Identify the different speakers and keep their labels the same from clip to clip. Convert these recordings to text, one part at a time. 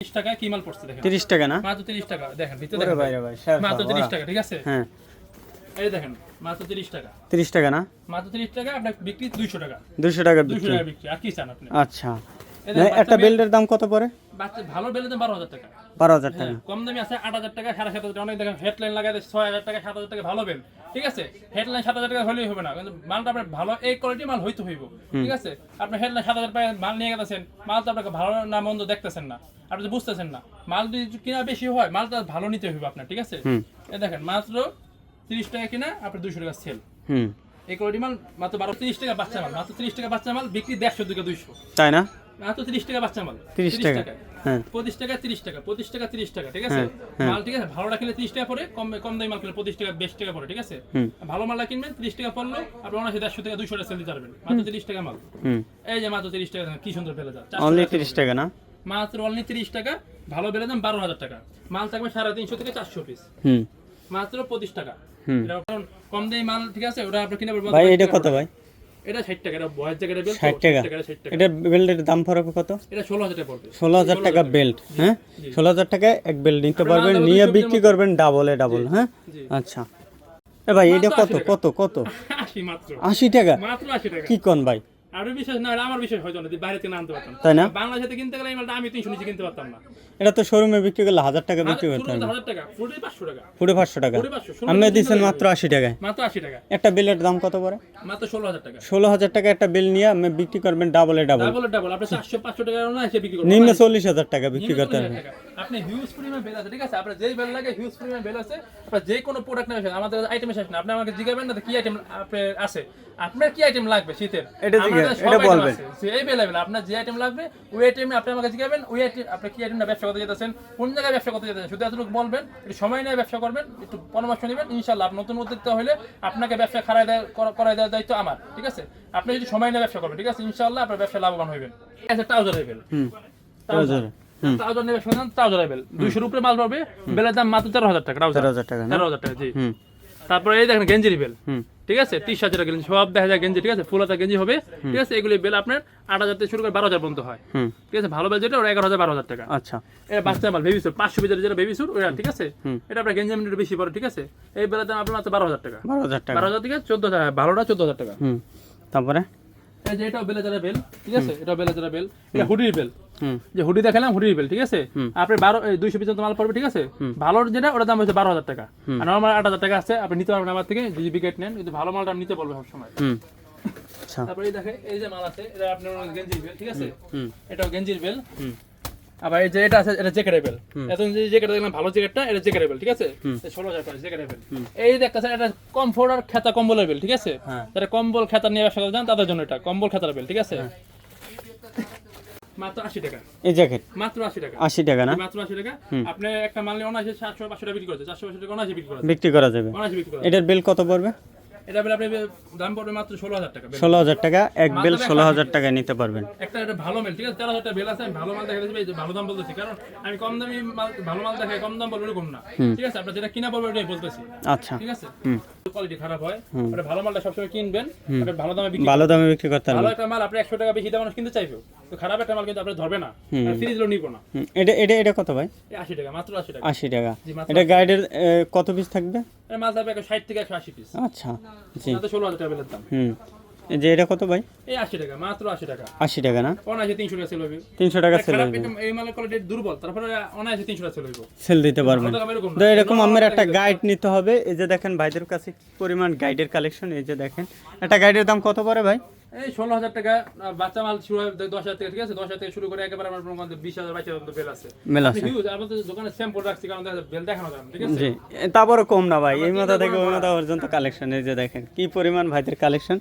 Speaker 1: তিরিশ টাকা কি মাল পড়ছে দেখেন?
Speaker 2: তিরিশ টাকা না?
Speaker 1: মাত্র তিরিশ টাকা দেখেন ভিতরে দেখেন
Speaker 2: ভাই ভাই
Speaker 1: মাত্র তিরিশ
Speaker 2: ওরা।
Speaker 1: টাকা ঠিক আছে?
Speaker 2: হ্যাঁ।
Speaker 1: এই দেখেন মাত্র তিরিশ টাকা।
Speaker 2: তিরিশ টাকা না?
Speaker 1: মাত্র তিরিশ টাকা আপনার বিক্রি দুইশো টাকা।
Speaker 2: 200 টাকা
Speaker 1: দুইশো
Speaker 2: বিক্রি।
Speaker 1: টাকা বিক্রি আর কি চান আপনি?
Speaker 2: আচ্ছা। একটা বেল্টের দাম কত পড়ে?
Speaker 1: ভালো বেলে দেন বারো হাজার টাকা।
Speaker 2: বারো হাজার টাকা।
Speaker 1: হ্যাঁ, কম দামি আছে আট হাজার টাকা সাড়ে সাত হাজার টাকা। অনেক দেখেন হেডলাইন লাগাই ছয় হাজার টাকা সাত হাজার টাকা ভালো বেল ঠিক আছে? হেডলাইন সাত হাজার টাকা হলেই হবে না কিন্তু মালটা আপনার ভালো এই কোয়ালিটি মাল হইতে হইব। ঠিক আছে? আপনি হেডলাইন সাত হাজার টাকা মাল নিয়ে গেছেন মাল তো আপনাকে ভালো না মন্দ দেখতেছেন না। আপনি তো বুঝতেছেন না। মাল যদি কিনা বেশি হয় মালটা ভালো নিতে হইব আপনার ঠিক আছে? দেখেন মাত্র তিরিশ টাকা কিনা আপনার দুইশো টাকা সেল
Speaker 2: হুম।
Speaker 1: এই কোয়ালিটি মাল মাত্র বারো তিরিশ টাকা বাচ্চা মাল মাত্র তিরিশ টাকা বাচ্চা মাল বিক্রি দেড়শো দুইটা দুইশো।
Speaker 2: তাই না?
Speaker 1: মাত্র তিরিশ টাকা বাচ্চা মাল।
Speaker 2: 30 টাকা। হ্যাঁ।
Speaker 1: পঁচিশ টাকা তিরিশ টাকা পঁচিশ টাকা তিরিশ টাকা ঠিক আছে?
Speaker 2: হ্যাঁ।
Speaker 1: মাল ঠিক আছে? ভালো রাখলে তিরিশ টাকা পরে কম কম দামি মাল কিনলে পঁচিশ টাকা বেশ টাকা পরে ঠিক আছে। ভালো মালটা কিনবেন তিরিশ টাকা পড়ল আপনি অনাশি দেড়শো টাকা দুইশো টাকা সেল দিতে পারবেন মাত্র তিরিশ টাকা মাল। এই যে মাত্র তিরিশ টাকা কি সুন্দর ফেলে
Speaker 2: অনলি তিরিশ টাকা না?
Speaker 1: মাত্র অনলি তিরিশ টাকা ভালো বেলে দাম বারো হাজার টাকা। মাল থাকবে সাড়ে তিনশো থেকে চারশো পিস
Speaker 2: হুম।
Speaker 1: মাত্র পঁচিশ টাকা। কারণ কম দামি মাল ঠিক আছে? ওটা আপনি কিনে
Speaker 2: ভাই এটা কত ভাই?
Speaker 1: এটা টাকা এটা বয়ের জায়গাটা
Speaker 2: টাকা। বেল্টের দাম পড়বে কত?
Speaker 1: এটা ষোলো হাজার টাকা পড়বে।
Speaker 2: বেল্ট হ্যাঁ? ষোলো হাজার টাকায় এক বেল্ট নিতে পারবেন নিয়ে বিক্রি করবেন ডাবলে ডাবল হ্যাঁ? আচ্ছা। এ ভাই এটা কত? কত? কত?
Speaker 1: আশি মাত্র।
Speaker 2: আশি টাকা?
Speaker 1: মাত্র আশি টাকা।
Speaker 2: কি কোন ভাই?
Speaker 1: আরও বিশেষ না আমার বিশেষ হয়তো না বাইরে থেকে আনতে পারতাম।
Speaker 2: তাই না?
Speaker 1: বাংলাদেশে কিনতে গেলে এই মালটা আমি তিনশো নিচে কিনতে পারতাম না।
Speaker 2: এটা তো শোরুমে বিক্রি করলে হাজার টাকা বিক্রি করতে হবে
Speaker 1: হাজার টাকা ফুটে পাঁচশো টাকা।
Speaker 2: পুরো পাঁচশো টাকা?
Speaker 1: পুরো পাঁচশো ষোলো
Speaker 2: আপনি
Speaker 1: হাজার
Speaker 2: দিচ্ছেন মাত্র আশি টাকায়।
Speaker 1: মাত্র আশি টাকা।
Speaker 2: একটা বিলের দাম কত পড়ে?
Speaker 1: মাত্র ষোলো হাজার টাকা।
Speaker 2: ষোলো হাজার টাকা একটা বিল নিয়ে আপনি বিক্রি করবেন ডাবলে ডাবল
Speaker 1: ডাবল ডাবল আপনি চারশো পাঁচশো টাকা না এসে বিক্রি করবেন।
Speaker 2: নিম্ন চল্লিশ হাজার টাকা বিক্রি করতে হবে
Speaker 1: আপনি হিউজ পরিমাণ বেল আছে ঠিক আছে? আপনার যেই বেল লাগে হিউজ পরিমাণ বেল আছে। আপনার যে কোনো প্রোডাক্ট নেবেন আমাদের আইটেম শেষ না। আপনি আমাকে জিজ্ঞাবেন না কি আইটেম আপনার আছে। আপনার কি আইটেম লাগবে শীতের?
Speaker 2: এটা এটা বলবেন।
Speaker 1: বেলাবেল আপনার যে আইটেম লাগবে ওই আইটেম আপনি আমাকে জিজ্ঞাবেন ওই আইটেম আপনি কি আইটেম ব্যবসা করতে যেতেছেন কোন জায়গায় ব্যবসা করতে যেতেছেন শুধু এতটুকু বলবেন একটু সময় নিয়ে ব্যবসা করবেন একটু পরামর্শ নেবেন ইনশাল্লাহ নতুন উদ্যোক্তা হলে আপনাকে ব্যবসা খারাই দেওয়া করাই দেওয়ার দায়িত্ব আমার ঠিক আছে? আপনি যদি সময় নিয়ে ব্যবসা করবেন ঠিক আছে? ইনশাল্লাহ আপনার ব্যবসা লাভবান হইবেন। ঠিক আছে ট্রাউজার
Speaker 2: হুম। ট্রাউজার
Speaker 1: ট্রাউজার নেবে শুনছেন ট্রাউজার লেভেল দুইশোর উপরে মাল পাবে বেলের দাম মাত্র তেরো হাজার টাকা ট্রাউজার
Speaker 2: তেরো হাজার টাকা না?
Speaker 1: তেরো হাজার টাকা জি। তারপরে এই দেখেন গেঞ্জি বেল
Speaker 2: হুম।
Speaker 1: ঠিক আছে? তিরিশ হাজার গেঞ্জি সব দেখা যায় গেঞ্জি ঠিক আছে? ফুল হাতা গেঞ্জি হবে ঠিক আছে? এগুলি বেল আপনার আট হাজার থেকে শুরু করে বারো হাজার পর্যন্ত হয়। ঠিক আছে? ভালো বেল যেটা ওরা এগারো হাজার বারো হাজার টাকা।
Speaker 2: আচ্ছা।
Speaker 1: এটা বাচ্চা মাল বেবি সুট পাঁচশো বেজার যেটা বেবি সুট ওরা ঠিক আছে? এটা আপনার গেঞ্জি মিনিট বেশি পড়ে ঠিক আছে? এই বেলাতে আপনার মাত্র বারো হাজার টাকা।
Speaker 2: বারো হাজার টাকা।
Speaker 1: বারো হাজার থেকে চোদ্দ হাজার ভালোটা চোদ্দ হাজার টাকা।
Speaker 2: হুম। তারপরে?
Speaker 1: এই যে এটাও বেলেজারা বেল ঠিক আছে? এটাও বেলেজারা বেল। এটা হুডির বেল। যে হুডি দেখালাম হুডির বেল ঠিক আছে? আপনি বারো দুইশো পিস মাল পড়বে ঠিক আছে? ভালোর যেটা ওটার দাম হচ্ছে বারো হাজার টাকা। আর নর্মাল আট হাজার টাকা আছে আপনি নিতে পারবেন আমার থেকে যদি বিকেট নেন কিন্তু ভালো মালটা নিতে বলব সবসময়। তারপরে দেখে এই যে মাল আছে এটা আপনার গেঞ্জির বেল ঠিক আছে? এটা গেঞ্জির বেল।
Speaker 2: হুম।
Speaker 1: আবার এই যে এটা আছে এটা যে জ্যাকেট দেখলাম ভালো জ্যাকেটটা এটা ঠিক আছে? ষোলো হাজার টাকা এই দেখতেছেন এটা কমফোর্ট আর খেতা কম্বলের বেল ঠিক আছে?
Speaker 2: হ্যাঁ।
Speaker 1: যারা কম্বল খেতা নিয়ে ব্যবসা করতে চান তাদের জন্য এটা কম্বল খেতার বেল ঠিক আছে? মাত্র আশি টাকা।
Speaker 2: এই জ্যাকেট?
Speaker 1: মাত্র আশি টাকা।
Speaker 2: আশি টাকা না?
Speaker 1: মাত্র আশি টাকা। আপনি একটা মাল নিয়ে অনায়াসে সাতশো পাঁচশো টাকা বিক্রি করছে চারশো পাঁচশো টাকা অনায়াসে বিক্রি করছে।
Speaker 2: বিক্রি করা যাবে।
Speaker 1: অনায়াসে বিক্রি করছে
Speaker 2: এটার বিল কত পড়বে?
Speaker 1: এটা বেল আপনি দাম পড়বে মাত্র ষোলো হাজার টাকা।
Speaker 2: ষোলো হাজার টাকা এক বিল ষোলো হাজার টাকায় নিতে পারবেন।
Speaker 1: একটা এটা ভালো মেল ঠিক আছে? তেরো হাজার টাকা বেল আছে আমি ভালো মাল দেখা ভালো দাম বলতেছি। কারণ আমি কম দামি মাল ভালো মাল দেখাই কম দাম বলব এরকম না। ঠিক আছে? আপনার যেটা কিনা বলব ওটাই বলতেছি।
Speaker 2: আচ্ছা।
Speaker 1: ঠিক আছে? কোয়ালিটি খারাপ হয়। ওটা ভালো মালটা সবসময় কিনবেন ওটা ভালো দামে বিক্রি
Speaker 2: ভালো দামে বিক্রি করতে
Speaker 1: ভালো একটা মাল আপনি একশো টাকা বেশি দাম মানুষ কিনতে চাইবে। তো খারাপ একটা মাল কিন্তু আপনি ধরবে না। ফ্রিজ লো নিবো না।
Speaker 2: এটা এটা এটা কত ভাই?
Speaker 1: আশি টাকা মাত্র আশি টাকা।
Speaker 2: আশি টাকা। এটা গাইডের কত পিস থাকবে?
Speaker 1: ষাট থেকে পিস
Speaker 2: আচ্ছা জি।
Speaker 1: টাকা দাম।
Speaker 2: হুম যে এটা কত ভাই?
Speaker 1: এই আশি টাকা মাত্র আশি টাকা।
Speaker 2: আশি টাকা না?
Speaker 1: অনায়াসে টাকা সেল হবে
Speaker 2: তিনশো টাকা সেল
Speaker 1: এই মালের কোয়ালিটি দুর্বল তারপরে অনায়াসে টাকা সেল
Speaker 2: দিতে পারবেন।
Speaker 1: এরকম
Speaker 2: তো এরকম আমার একটা গাইড নিতে হবে। এই যে দেখেন ভাইদের কাছে পরিমাণ গাইডের কালেকশন এই যে দেখেন। একটা গাইডের দাম কত পড়ে ভাই?
Speaker 1: এই ষোলো হাজার টাকা বাচ্চা মাল শুরু হয় দশ হাজার থেকে ঠিক আছে? দশ হাজার থেকে শুরু করে একেবারে আমার মনে বিশ হাজার বাইশ হাজার বেল আছে।
Speaker 2: মেল আছে।
Speaker 1: হিউজ আমাদের দোকানে স্যাম্পল রাখছি কারণ বেল দেখানো না, ঠিক আছে?
Speaker 2: জি। এ, তারপরও কম না ভাই। এই মাথা থেকে ওই মাথা পর্যন্ত কালেকশন এই যে দেখেন কি পরিমাণ ভাইদের কালেকশন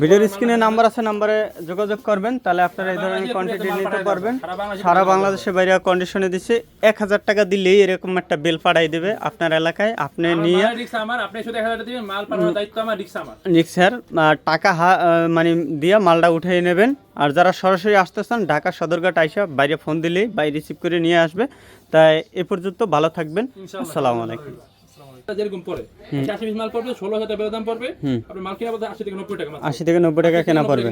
Speaker 2: ভিডিওর স্ক্রিনে নাম্বার আছে। নাম্বারে যোগাযোগ করবেন তাহলে আপনারা এই ধরনের কোয়ান্টিটি নিতে পারবেন।
Speaker 1: সারা বাংলাদেশে
Speaker 2: বাইরে কন্ডিশনে দিচ্ছে এক হাজার টাকা দিলেই এরকম একটা বিল পাঠাই দেবে আপনার এলাকায়। আপনি নিয়ে
Speaker 1: রিক্সা আমার। আপনি শুধু এক হাজার টাকা দিবেন মাল পাঠানোর দায়িত্ব আমার রিক্সা আমার।
Speaker 2: রিক্সার টাকা হা- আহ, মানে দিয়ে মালটা উঠিয়ে নেবেন। আর যারা সরাসরি আসতে চান ঢাকা সদরঘাট আইসা বাইরে ফোন দিলেই বাই রিসিভ করে নিয়ে আসবে। তাই এ পর্যন্ত ভালো থাকবেন। আসসালামু আলাইকুম।
Speaker 1: যেরকম মাল পড়বে ষোলো হাজার টাকা দাম পড়বে। আপনার মাল কিনা আশি থেকে নব্বই টাকা
Speaker 2: আশি থেকে নব্বই টাকা কেনা পড়বে।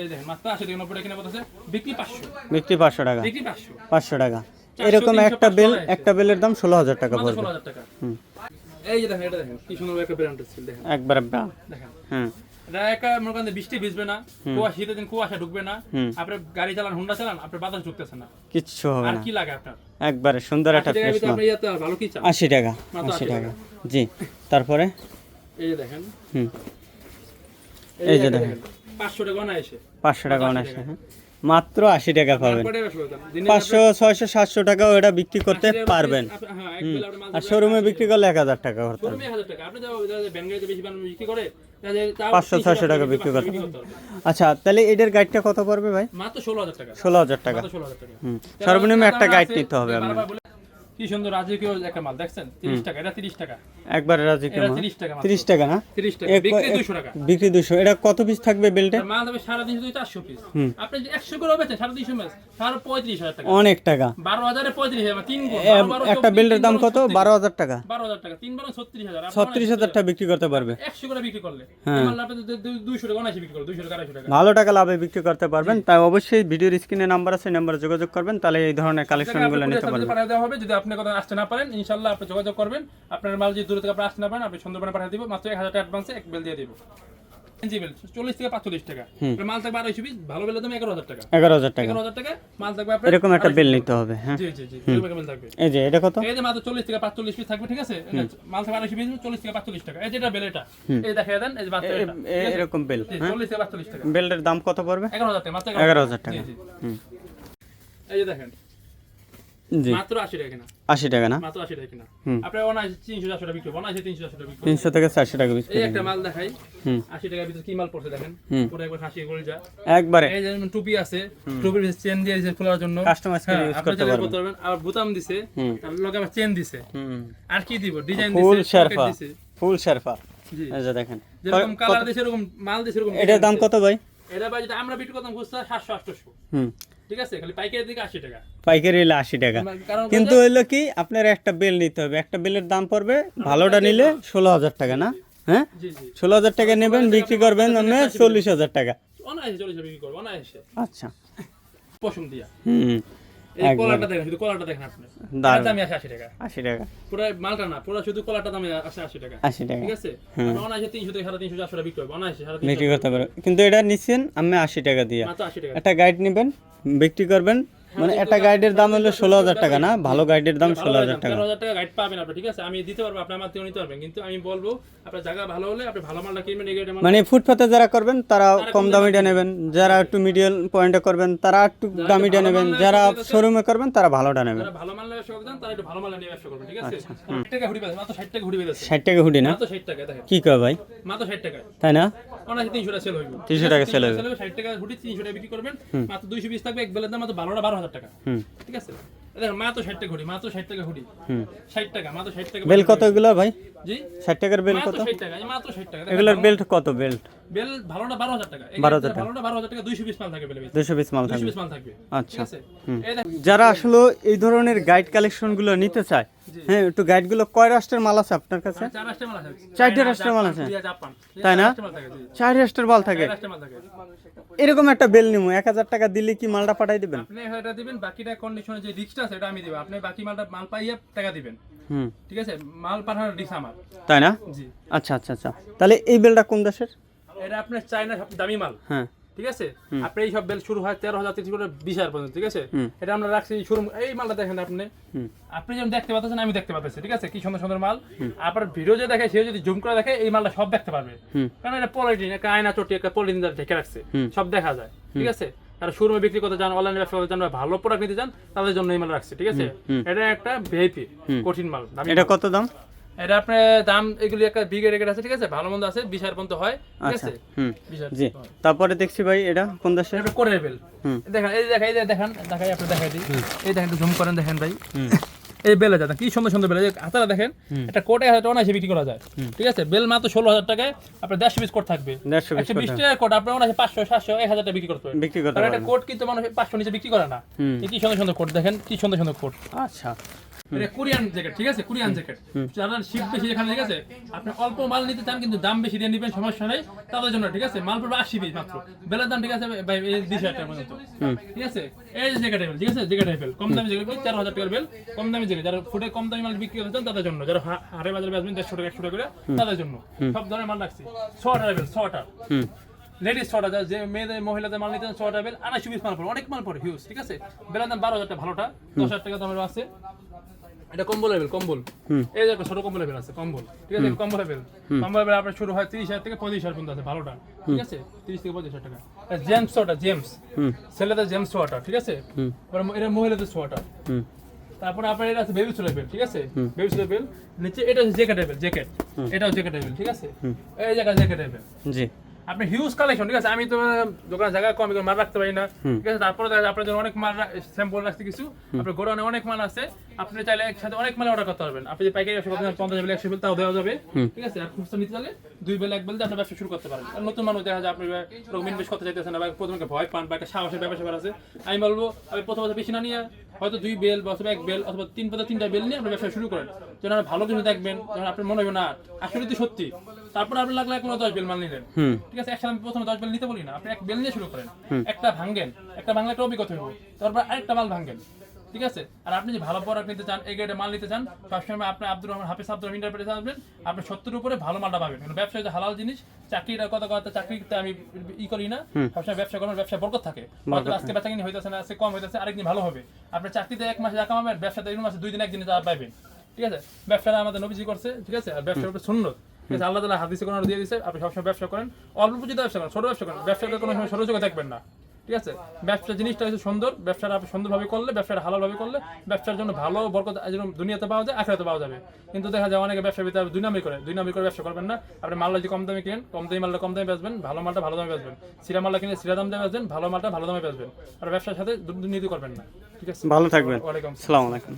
Speaker 1: এই দেখেন মাত্র আশি থেকে নব্বই টাকা কিনা পড়তেছে বিক্রি পাঁচশো।
Speaker 2: বিক্রি পাঁচশো টাকা।
Speaker 1: বিক্রি পাঁচশো।
Speaker 2: পাঁচশো টাকা। এরকম একটা বেল একটা বেলের দাম ষোলো হাজার টাকা পড়বে। হুম।
Speaker 1: এই যে দেখেন এটা দেখেন কি সুন্দর একটা ব্র্যান্ডের ছিল দেখেন।
Speaker 2: একবারে
Speaker 1: দেখেন।
Speaker 2: হুম।
Speaker 1: একা মনে করেন বৃষ্টি ভিজবে না কুয়াশা শীতের দিন কুয়াশা ঢুকবে না আপনি গাড়ি চালান হুন্ডা চালান আপনার বাতাস ঢুকতেছে না।
Speaker 2: কিচ্ছু হবে
Speaker 1: আর কি লাগে আপনার?
Speaker 2: একবারে সুন্দর একটা
Speaker 1: আশি টাকার
Speaker 2: ফ্রেশ
Speaker 1: ভিতরে
Speaker 2: মাল
Speaker 1: আপনি ইয়াতে আর ভালো কি চান?
Speaker 2: আশি টাকা
Speaker 1: মাত্র
Speaker 2: আশি
Speaker 1: 80
Speaker 2: টাকা। জি তারপরে?
Speaker 1: এই যে দেখেন।
Speaker 2: হুম।
Speaker 1: এই
Speaker 2: এই
Speaker 1: যে
Speaker 2: যে দেখেন।
Speaker 1: দেখেন পাঁচশো টাকা না এসে।
Speaker 2: টাকা অনার্স হ্যাঁ। মাত্র আশি টাকা পাবেন। পাঁচশো ছয়শো সাতশো টাকাও এটা বিক্রি করতে পারবেন।
Speaker 1: হ্যাঁ,
Speaker 2: আর শোরুমে বিক্রি করলে এক হাজার টাকা করতে
Speaker 1: শোরুমে 1000 টাকা। বিক্রি করে, তাহলে তাও
Speaker 2: 500, 600 টাকা বিক্রি করতে
Speaker 1: পারবে।
Speaker 2: আচ্ছা তাহলে এটার গাইডটা কত পড়বে ভাই
Speaker 1: মাত্র
Speaker 2: ষোলো হাজার টাকা
Speaker 1: ষোলো হাজার টাকা।
Speaker 2: হুম সর্বনিম্ন একটা গাইড নিতে হবে আপনার
Speaker 1: কি সুন্দর রাজকীয় একটা মাল দেখছেন? 30 টাকা এটা 30 টাকা।
Speaker 2: একবারে রাজি
Speaker 1: এটা 30 টাকা মাত্র।
Speaker 2: তিরিশ টাকা না?
Speaker 1: 30 টাকা বিক্রি 200 টাকা।
Speaker 2: বিক্রি দুশো এটা কত পিস থাকবে বেল্টে?
Speaker 1: মাল হবে সাড়ে তিনশো থেকে চারশো পিস আপনি যদি একশো করে বেচেন সাড়ে তিনশো পিস তাহলে পঁয়ত্রিশ টাকা।
Speaker 2: অনেক টাকা।
Speaker 1: বারো হাজারে পঁয়ত্রিশ হাজার তিন গুণ
Speaker 2: এ- একটা বেল্টের দাম কত?
Speaker 1: ছত্রিশ।
Speaker 2: বারো হাজার টাকা।
Speaker 1: বারো হাজার টাকা তিন বারো ছত্রিশ হাজার। আপনার
Speaker 2: ছত্রিশ হাজার টাকা বিক্রি করতে পারবে।
Speaker 1: একশো করে বিক্রি করলে।
Speaker 2: হ্যাঁ।
Speaker 1: মাল আপনি দু- দু- দুইশো টাকা অনায়াসে বিক্রি করলে দুইশো টাকা আড়াইশো টাকা।
Speaker 2: ভালো টাকা লাভে বিক্রি করতে পারবেন। তাই অবশ্যই ভিডিওর স্ক্রিনে নাম্বার আছে নাম্বারে যোগাযোগ করবেন। তাহলে এই ধরনের কালেকশনগুলো নিতে পারবেন।
Speaker 1: যদি আপনি কথা আসতে না পারেন ইনশাল্লাহ আপনি যোগাযোগ করবেন। আপনার মাল যদি দূর থেকে আপনি আসতে না পারেন আপনি সুন্দরবনে পাঠিয়ে দিব মাত্র এক হাজার টাকা অ্যাডভান্সে এক বেল দিয়ে দিব। চল্লিশ থেকে পাঁচচল্লিশ টাকা। মাল থাকবে আড়াইশো পিস ভালো বেলের দাম এগারো হাজার টাকা।
Speaker 2: এগারো হাজার টাকা।
Speaker 1: এগারো হাজার টাকা মাল থাকবে আপনার
Speaker 2: এরকম একটা বেল নিতে হবে হ্যাঁ।
Speaker 1: জি জি জি এরকম থাকবে।
Speaker 2: এই যে এটা কত?
Speaker 1: এই যে মাত্র চল্লিশ থেকে পাঁচচল্লিশ পিস থাকবে ঠিক আছে? এটা মাল থাকবে আড়াইশো পিস চল্লিশ থেকে পাঁচচল্লিশ টাকা। এই বেল এটা এই দেখাই দেন এই যে
Speaker 2: এরকম বেল হ্যাঁ।
Speaker 1: চল্লিশ থেকে পাঁচচল্লিশ টাকা।
Speaker 2: বেল্টের দাম কত পড়বে?
Speaker 1: এগারো হাজার টাকা মাত্র
Speaker 2: এগারো হাজার টাকা।
Speaker 1: এই যে দেখেন। মাত্র আশি টাকা কিনা।
Speaker 2: আশি টাকা না?
Speaker 1: মাত্র আশি টাকা কিনা। আপনার অনায়াসে তিনশো চারশো টাকা বিক্রি অনায়াসে তিনশো চারশো টাকা বিক্রি
Speaker 2: তিনশো থেকে চারশো টাকা পিস
Speaker 1: একটা মাল দেখাই। আশি টাকার ভিতরে কি মাল পড়ছে দেখেন? পুরো একবার হাসি করে যা।
Speaker 2: একবারে।
Speaker 1: এই যেমন টুপি আছে টুপির চেন দিয়ে দিয়েছে খোলার জন্য।
Speaker 2: কাস্টমাইজ করে
Speaker 1: হ্যাঁ,
Speaker 2: ইউজ করতে পারবেন।
Speaker 1: আর বোতাম দিছে
Speaker 2: হুম।
Speaker 1: লগে আবার চেন দিছে। আর কি দিব? ডিজাইন দিছে
Speaker 2: শেরফা। ফুল শেরফা। দেখেন।
Speaker 1: যেরকম
Speaker 2: কত-
Speaker 1: কালার দিছে এরকম মাল দিছে এরকম
Speaker 2: এটার দাম কত ভাই?
Speaker 1: এটা ভাই আমরা বিক্রি করতাম খুচরা সাতশো আটশো। ঠিক আছে? খালি পাইকারি দিকে আশি টাকা।
Speaker 2: পাইকারি হলে আশি টাকা। কিন্তু হইল কি আপনার একটা বেল নিতে হবে। একটা বেলের দাম পড়বে ভালোটা নিলে ষোলো হাজার টাকা না? হ্যাঁ? ষোলো হাজার টাকা নেবেন বিক্রি করবেন আপনি চল্লিশ হাজার টাকা।
Speaker 1: অনায়াসে চল্লিশ বিক্রি করব অনায়াসে।
Speaker 2: আচ্ছা।
Speaker 1: পশম দিয়া।
Speaker 2: হুম।
Speaker 1: এই কলারটা দেখেন শুধু কলারটা দেখেন আপনি।
Speaker 2: দারুণ।
Speaker 1: আছে আশি টাকা।
Speaker 2: আশি টাকা।
Speaker 1: পুরো মালটা না পুরো শুধু কলারটা দামে আছে আশি টাকা।
Speaker 2: আশি টাকা।
Speaker 1: ঠিক আছে? অনায়াসে তিনশো থেকে সাড়ে তিনশো চারশো বিক্রি করব অনায়াসে
Speaker 2: বিক্রি করতে কিন্তু এটা নিচ্ছেন আমি আশি টাকা দিয়ে। একটা গাইড নেবেন। বিক্রি করবেন। মানে একটা গাইডের দাম হলো ষোলো হাজার টাকা না? ভালো গাইডের দাম ষোলো হাজার টাকা।
Speaker 1: হাজার টাকা গাইড পাবেন আপনি ঠিক আছে? আমি দিতে পারব আপনি আমার থেকে নিতে পারবেন কিন্তু আমি বলব আপনার জায়গা ভালো হলে আপনি ভালো মালটা কিনবেন এই
Speaker 2: মানে ফুটপাতে যারা করবেন তারা কম দামিটা নেবেন। যারা একটু মিডিয়াম পয়েন্টে করবেন তারা একটু দামিটা নেবেন। যারা শোরুমে করবেন তারা ভালোটা নেবেন।
Speaker 1: যারা ভালো মাল নিয়ে ব্যবসা করতে তারা একটু ভালো মাল নিয়ে ব্যবসা করবেন ঠিক আছে?
Speaker 2: আচ্ছা,
Speaker 1: ষাট টাকা হুডি পেয়েছে মাত্র ষাট টাকা হুডি পেয়েছে
Speaker 2: ষাট টাকা হুডি না?
Speaker 1: মাত্র ষাট টাকা দেখেন।
Speaker 2: কি কয় ভাই?
Speaker 1: মাত্র ষাট টাকা।
Speaker 2: তাই না?
Speaker 1: অনায়াসে তিনশো টাকা সেল হইব
Speaker 2: 300 টাকা sell হইবে।
Speaker 1: ষাট টাকা হুডি তিনশো টাকা বিক্রি করবেন মাত্র দুইশো পিস থাকবে এক বেলের দাম মাত্র বারোটা বারো হাজার টাকা
Speaker 2: হুম
Speaker 1: ঠিক আছে এই দেখেন মাত্র ষাট টাকা হুডি মাত্র ষাট টাকা হুডি।
Speaker 2: হুম।
Speaker 1: ষাট টাকা মাত্র ষাট টাকা
Speaker 2: বেল কত এগুলো ভাই?
Speaker 1: জি?
Speaker 2: টাকার বেল কত?
Speaker 1: ষাট টাকা মাত্র ষাট টাকা।
Speaker 2: এগুলোর বেল্ট কত বেল্ট?
Speaker 1: বেল ভালোটা বারো হাজার টাকা।
Speaker 2: 12,000 টাকা।
Speaker 1: ভালোটা বারো হাজার টাকা দুইশো পিস মাল থাকে বেলে
Speaker 2: দুশো পিস মাল
Speaker 1: দুইশো
Speaker 2: থাকবে।
Speaker 1: পিস মাল থাকবে।
Speaker 2: আচ্ছা। যারা আসলে এই ধরনের গাইড কালেকশনগুলো নিতে চায় হ্যাঁ একটু গাইডগুলো কয় রাষ্ট্রের মাল আছে আপনার কাছে?
Speaker 1: চার রাষ্ট্রের মাল আছে।
Speaker 2: চারটে রাষ্ট্রের মাল আছে? তাই না?
Speaker 1: চার রাষ্ট্রের মাল থাকে।
Speaker 2: এরকম একটা বেল নিমু এক হাজার টাকা দিলে কি মালটা পাঠাই দিবেন?
Speaker 1: আপনি এটা দিবেন বাকিটা কন্ডিশনে যে রিক্সটা আছে এটা আমি দিব। আপনি বাকি মালটা মাল পাইয়ে টাকা দিবেন।
Speaker 2: হুম।
Speaker 1: ঠিক আছে? মাল পাঠানোর রিক্স আমার।
Speaker 2: তাই না?
Speaker 1: জি।
Speaker 2: আচ্ছা আচ্ছা আচ্ছা। তাহলে এই বেলটা কোন দেশের?
Speaker 1: এটা আপনার চায়না সব দামি মাল।
Speaker 2: হ্যাঁ।
Speaker 1: ঠিক আছে? আপনি এই সব বেল শুরু হয় তেরো হাজার করে বিশ হাজার পর্যন্ত ঠিক আছে? এটা আমরা রাখছি শুরু এই মালটা দেখেন আপনি। আপনি যেমন দেখতে পাচ্ছেন আমি দেখতে পাচ্ছি ঠিক আছে? কি সুন্দর সুন্দর মাল। আপনার ভিডিও যে দেখে সে যদি জুম করে দেখে এই মালটা সব দেখতে পারবে। কারণ এটা পলিটিন একটা আয়না চটি একটা পলিটিন ঢেকে রাখছে। সব দেখা যায় ঠিক আছে? তারা শোরুমে বিক্রি করতে চান অনলাইনে ব্যবসা করতে চান ভালো প্রোডাক্ট নিতে চান তাদের জন্য এই মাল রাখছে ঠিক আছে? এটা একটা ভিআইপি কঠিন মাল।
Speaker 2: এটা কত দাম?
Speaker 1: এটা আপনার দাম এগুলি একটা বিগে রেগেট আছে ঠিক আছে? ভালো মন্দ আছে বিশ হাজার পর্যন্ত হয় ঠিক
Speaker 2: আচ্ছা
Speaker 1: আছে?
Speaker 2: জি। তারপরে দেখছি ভাই এটা কোন দেশে?
Speaker 1: এটা করে বেল দেখেন এই দেখেন এই দেখেন দেখাই আপনি দেখাই দিই। এই দেখেন একটু জুম করেন দেখেন ভাই। এই বেলে যাতে কি সুন্দর সুন্দর বেলে হাতারা দেখেন একটা কোট হাজার টাকা বিক্রি করা যায়। ঠিক আছে? বেল মাত্র ষোলো হাজার টাকায় আপনার দেড়শো পিস কোট থাকবে। একশো বিশ টাকার কোট আপনার পাঁচশো সাতশো এক হাজার টাকা বিক্রি করতে পারবেন।
Speaker 2: বিক্রি করতে
Speaker 1: একটা কোট কিন্তু মানুষ পাঁচশো নিচে বিক্রি করে না। কি সুন্দর সুন্দর কোট দেখেন? কি সুন্দর সুন্দর কোট।
Speaker 2: আচ্ছা।
Speaker 1: এটা কোরিয়ান জ্যাকেট ঠিক আছে? Korean jacket. যারা শীত বেশি যেখানে ঠিক আছে? আপনি অল্প মাল নিতে চান কিন্তু দাম বেশি দিয়ে নেবেন সমস্যা নেই। তাদের জন্য ঠিক আছে? মাল পড়বে আশি পিস মাত্র। বেলার দাম ঠিক আছে? ভাই হাজার টাকা পর্যন্ত। ঠিক আছে? এই যে জ্যাকেট ঠিক আছে? জ্যাকেট বেল কম দামি জ্যাকেট চার হাজার টাকার বেল কম দামি জ্যাকেট যারা ফুটে কম দামি মাল বিক্রি করতে চান তাদের জন্য। যারা হারে বাজারে বেচবেন দেড়শো টাকা একশো টাকা করে তাদের জন্য। সব ধরনের মাল রাখছি। ছটা বেল ছটা। লেডিস ছটা যা- যে মেয়েদের মহিলাদের মাল নিতে ছটা বেল আড়াইশো পিস মাল পড়ে অনেক মাল পড়ে হিউজ ঠিক আছে? বেলার দাম বারো হাজার টাকা ভালোটা দশ হাজার টাকা দামের আছে। এটা কম্বল লেভেল কম্বল।
Speaker 2: হুম।
Speaker 1: এই যে একটা ছোট কম্বল লেভেল আছে কম্বল। ঠিক আছে? কম্বল লেভেল। কম্বল লেভেল আপনার শুরু হয় তিরিশ হাজার থেকে পঁচিশ হাজার পর্যন্ত আছে ভালোটা। ঠিক আছে? তিরিশ থেকে পঁচিশ হাজার টাকা। জেমস সোয়াটার জেমস
Speaker 2: হুম।
Speaker 1: ছেলেদের জেমস সোয়াটার ঠিক আছে? এটা মহিলাদের সোয়াটার।
Speaker 2: হুম।
Speaker 1: তারপরে আপনার এটা আছে বেবি লেভেল ঠিক আছে? বেবি লেভেল নিচে এটা হচ্ছে জ্যাকেট। লেভেল জ্যাকেট এটাও জ্যাকেট লেভেল ঠিক আছে? এই জায়গা জ্যাকেট লেভেল
Speaker 2: জি।
Speaker 1: আপনি হিউজ কালেকশন ঠিক আছে? আমি তো দোকানে জায়গা কম মাল রাখতে পারি না। ঠিক আছে? তারপরে আপনার জন্য অনেক মাল স্যাম্পল রাখতে কিছু। আপনার গোডাউনে অনেক মাল আছে। আপনি চাইলে একসাথে অনেক মাল অর্ডার করতে পারবেন। আপনি যে পাইকারি ব্যবসা করতে পঞ্চাশ বেল একশো বেল তাও দেওয়া যাবে। ঠিক আছে? আর খুচরা নিতে চাইলে দুই বেল এক বেল আপনার ব্যবসা শুরু করতে পারেন আর নতুন মানুষ দেখা যায় আপনি রকম ইনভেস্ট করতে চাইতেছেন না বা প্রথমে ভয় পান বা একটা সাহসের ব্যবসা ব্যাপার আছে। আমি বলব আপনি প্রথম বেশি না নিয়ে হয়তো দুই বেল বা অথবা এক বেল অথবা তিন পাতা তিনটা বেল নিয়ে আপনি ব্যবসা শুরু করেন। আপনি ভালো কিছু দেখবেন। আপনার মনে হবে না আসলে তো সত্যি। তারপরে আপনি লাগলে এক দশ বেল মাল নিলেন। ঠিক আছে একসাথে আমি প্রথমে দশ বেল নিতে বলি না আপনি এক বেল নিয়ে শুরু করেন। একটা ভাঙ্গেন একটা ভাঙলে একটা অভিজ্ঞতা হইব। তারপর আরেকটা মাল ভাঙ্গেন ঠিক আছে? আর আপনি যে ভালো প্রোডাক্ট নিতে চান এই গ্রেডে মাল নিতে চান সবসময় আপনি আব্দুর রহমান হাফিজ আব্দুর রহমান ইন্টারপ্রেটে আসবেন আপনি সত্তর উপরে ভালো মালটা পাবেন। কারণ ব্যবসা হচ্ছে হালাল জিনিস চাকরিটা কথা কথা চাকরিতে আমি ই করি না। সবসময় ব্যবসা করার ব্যবসা বরকত থাকে। আজকে বেচা কিনি হইতেছে না আজকে কম হইতেছে আরেকদিন ভালো হবে। আপনার চাকরিতে এক মাসে যা কামাবেন ব্যবসাতে মাসে দুই দিন একদিনে যা পাইবেন। ঠিক আছে? ব্যবসাটা আমাদের নবীজি করছে ঠিক আছে? আর ব্যবসার উপরে সুন্নত। ঠিক আছে? আল্লাহ তালা হাদিসে কোনো দিয়ে দিয়েছে আপনি সবসময় ব্যবসা করেন। অল্প পুঁজিতে ব্যবসা করেন ছোট ব্যবসা করেন। ব্যবসাতে কোনো সময় চোখে দেখবেন না। ঠিক আছে? ব্যবসা জিনিসটা হচ্ছে সুন্দর। ব্যবসাটা আপনি সুন্দরভাবে করলে ব্যবসাটা হালালভাবে করলে ব্যবসার জন্য ভালো বরকত যেরকম দুনিয়াতে পাওয়া যায় আখেরাতে পাওয়া যাবে। কিন্তু দেখা যায় অনেকে ব্যবসা ভিতরে দুই নামই করে দুই নামই করে ব্যবসা করবেন না। আপনি মালটা যদি কম দামে কিনেন কম দামি মালটা কম দামে বেচবেন ভালো মালটা ভালো দামে বেচবেন। সিরা মালটা কিনে সিরা দাম দামে বেচবেন ভালো মালটা ভালো দামে বেচবেন। আর ব্যবসার সাথে দুর্নীতি করবেন না। ঠিক আছে?
Speaker 2: ভালো থাকবেন।
Speaker 1: ওয়ালাইকুম
Speaker 2: সালাম আলাইকুম।